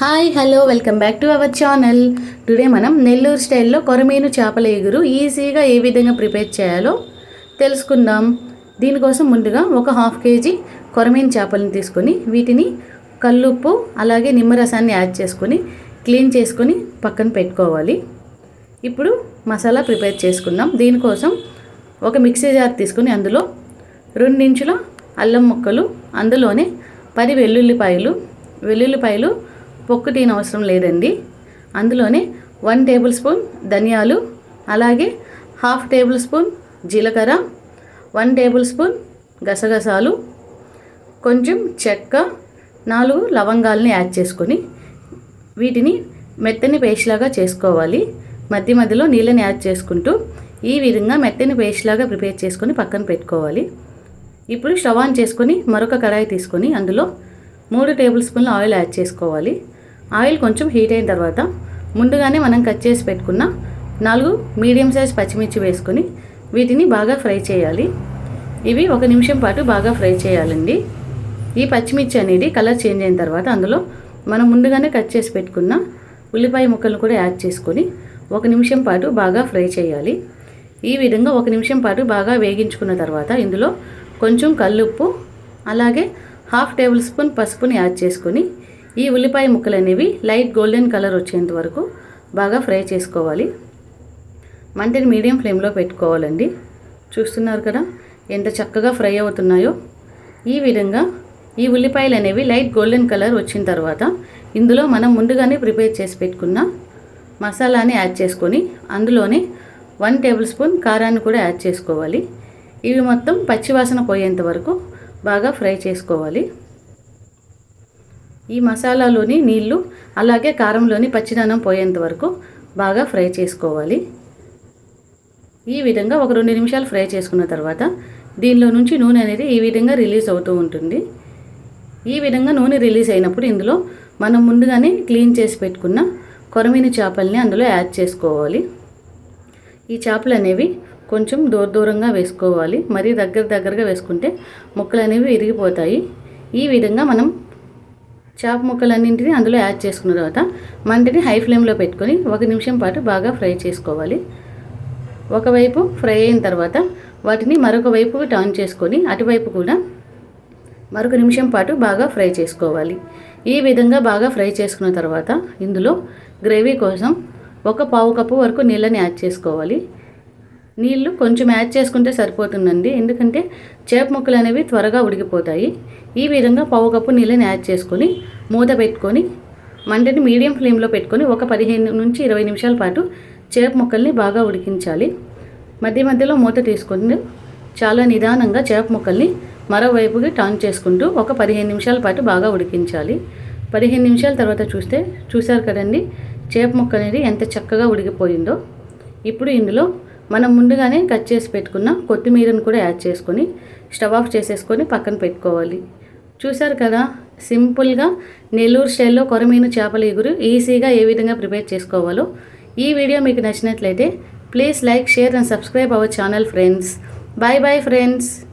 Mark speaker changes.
Speaker 1: Hi hello welcome back to our channel. Today మనం నెల్లూరు స్టైల్లో కొరమీను చేపల ఎగురు ఈజీగా ఏ విధంగా ప్రిపేర్ చేయాలో తెలుసుకుందాం. దీనికోసం ముందుగా ఒక హాఫ్ కేజీ కొరమీను చేపలను తీసుకొని వీటిని కల్లుప్పు అలాగే నిమ్మరసాన్ని యాడ్ చేసుకొని క్లీన్ చేసుకొని పక్కన పెట్టుకోవాలి. ఇప్పుడు మసాలా ప్రిపేర్ చేసుకుందాం. దీనికోసం ఒక మిక్సీ జార్ తీసుకొని అందులో రెండించుల అల్లం ముక్కలు అందులోనే పది వెల్లుల్లిపాయలు వెల్లుల్లిపాయలు పొక్కు తీన అవసరం లేదండి. అందులోనే వన్ టేబుల్ స్పూన్ ధనియాలు అలాగే హాఫ్ టేబుల్ స్పూన్ జీలకర్ర వన్ టేబుల్ స్పూన్ గసగసాలు కొంచెం చెక్క నాలుగు లవంగాలని యాడ్ చేసుకొని వీటిని మెత్తని పేస్ట్ లాగా చేసుకోవాలి. మధ్య మధ్యలో నీళ్ళని యాడ్ చేసుకుంటూ ఈ విధంగా మెత్తని పేస్ట్ లాగా ప్రిపేర్ చేసుకొని పక్కన పెట్టుకోవాలి. ఇప్పుడు స్టవ్ ఆన్ చేసుకొని మరొక కడాయి తీసుకొని అందులో మూడు టేబుల్ స్పూన్ల ఆయిల్ యాడ్ చేసుకోవాలి. ఆయిల్ కొంచెం హీట్ అయిన తర్వాత ముందుగానే మనం కట్ చేసి పెట్టుకున్న నాలుగు మీడియం సైజ్ పచ్చిమిర్చి వేసుకొని వీటిని బాగా ఫ్రై చేయాలి. ఇవి ఒక నిమిషం పాటు బాగా ఫ్రై చేయాలండి. ఈ పచ్చిమిర్చి అనేది కలర్ చేంజ్ అయిన తర్వాత అందులో మనం ముందుగానే కట్ చేసి పెట్టుకున్న ఉల్లిపాయ ముక్కలను కూడా యాడ్ చేసుకొని ఒక నిమిషం పాటు బాగా ఫ్రై చేయాలి. ఈ విధంగా ఒక నిమిషం పాటు బాగా వేగించుకున్న తర్వాత ఇందులో కొంచెం కల్లుప్పు అలాగే హాఫ్ టేబుల్ స్పూన్ పసుపుని యాడ్ చేసుకొని ఈ ఉల్లిపాయ ముక్కలు అనేవి లైట్ గోల్డెన్ కలర్ వచ్చేంత వరకు బాగా ఫ్రై చేసుకోవాలి. మంటని మీడియం ఫ్లేమ్లో పెట్టుకోవాలండి. చూస్తున్నారు కదా ఎంత చక్కగా ఫ్రై అవుతున్నాయో. ఈ విధంగా ఈ ఉల్లిపాయలు అనేవి లైట్ గోల్డెన్ కలర్ వచ్చిన తర్వాత ఇందులో మనం ముందుగానే ప్రిపేర్ చేసి పెట్టుకున్న మసాలాని యాడ్ చేసుకొని అందులోనే వన్ టేబుల్ స్పూన్ కారాన్ని కూడా యాడ్ చేసుకోవాలి. ఇవి మొత్తం పచ్చివాసన పోయేంత వరకు బాగా ఫ్రై చేసుకోవాలి. ఈ మసాలాలోని నీళ్ళు అలాగే కారంలోని పచ్చిదనం పోయేంత వరకు బాగా ఫ్రై చేసుకోవాలి. ఈ విధంగా ఒక రెండు నిమిషాలు ఫ్రై చేసుకున్న తర్వాత దీనిలో నుంచి నూనె అనేది ఈ విధంగా రిలీజ్ అవుతూ ఉంటుంది. ఈ విధంగా నూనె రిలీజ్ అయినప్పుడు ఇందులో మనం ముందుగానే క్లీన్ చేసి పెట్టుకున్న కొరమీని చేపల్ని అందులో యాడ్ చేసుకోవాలి. ఈ చేపలు అనేవి కొంచెం దూర దూరంగా వేసుకోవాలి. మరీ దగ్గర దగ్గరగా వేసుకుంటే ముక్కలు అనేవి విరిగిపోతాయి. ఈ విధంగా మనం చేప ముక్కలన్నింటినీ అందులో యాడ్ చేసుకున్న తర్వాత మంటని హై ఫ్లేమ్లో పెట్టుకొని ఒక నిమిషం పాటు బాగా ఫ్రై చేసుకోవాలి. ఒకవైపు ఫ్రై అయిన తర్వాత వాటిని మరొక వైపు టర్న్ చేసుకొని అటువైపు కూడా మరొక నిమిషం పాటు బాగా ఫ్రై చేసుకోవాలి. ఈ విధంగా బాగా ఫ్రై చేసుకున్న తర్వాత ఇందులో గ్రేవీ కోసం ఒక పావు కప్పు వరకు నీళ్ళని యాడ్ చేసుకోవాలి. నీళ్ళు కొంచెం యాడ్ చేసుకుంటే సరిపోతుందండి. ఎందుకంటే చేప ముక్కలు అనేవి త్వరగా ఉడికిపోతాయి. ఈ విధంగా పావు కప్పు నీళ్ళని యాడ్ చేసుకొని మూత పెట్టుకొని మంటని మీడియం ఫ్లేమ్లో పెట్టుకొని ఒక పదిహేను నుంచి ఇరవై నిమిషాల పాటు చేప ముక్కల్ని బాగా ఉడికించాలి. మధ్య మధ్యలో మూత తీసుకొని చాలా నిదానంగా చేప ముక్కల్ని మరోవైపుకి టర్న్ చేసుకుంటూ ఒక పదిహేను నిమిషాల పాటు బాగా ఉడికించాలి. పదిహేను నిమిషాల తర్వాత చూస్తే చూశారు కదండి చేప ముక్క అనేది ఎంత చక్కగా ఉడికిపోయిందో. ఇప్పుడు ఇందులో మనం ముందుగానే కట్ చేసి పెట్టుకున్న కొత్తిమీరను కూడా యాడ్ చేసుకొని స్టవ్ ఆఫ్ చేసేసుకొని పక్కన పెట్టుకోవాలి. చూశారు కదా? సింపుల్గా నెల్లూరు స్టైల్లో కొరమీను చేపల ఎగురు ఈజీగా ఏ విధంగా ప్రిపేర్ చేసుకోవాలో. ఈ వీడియో మీకు నచ్చినట్లయితే please like share and subscribe our channel friends. Bye bye friends.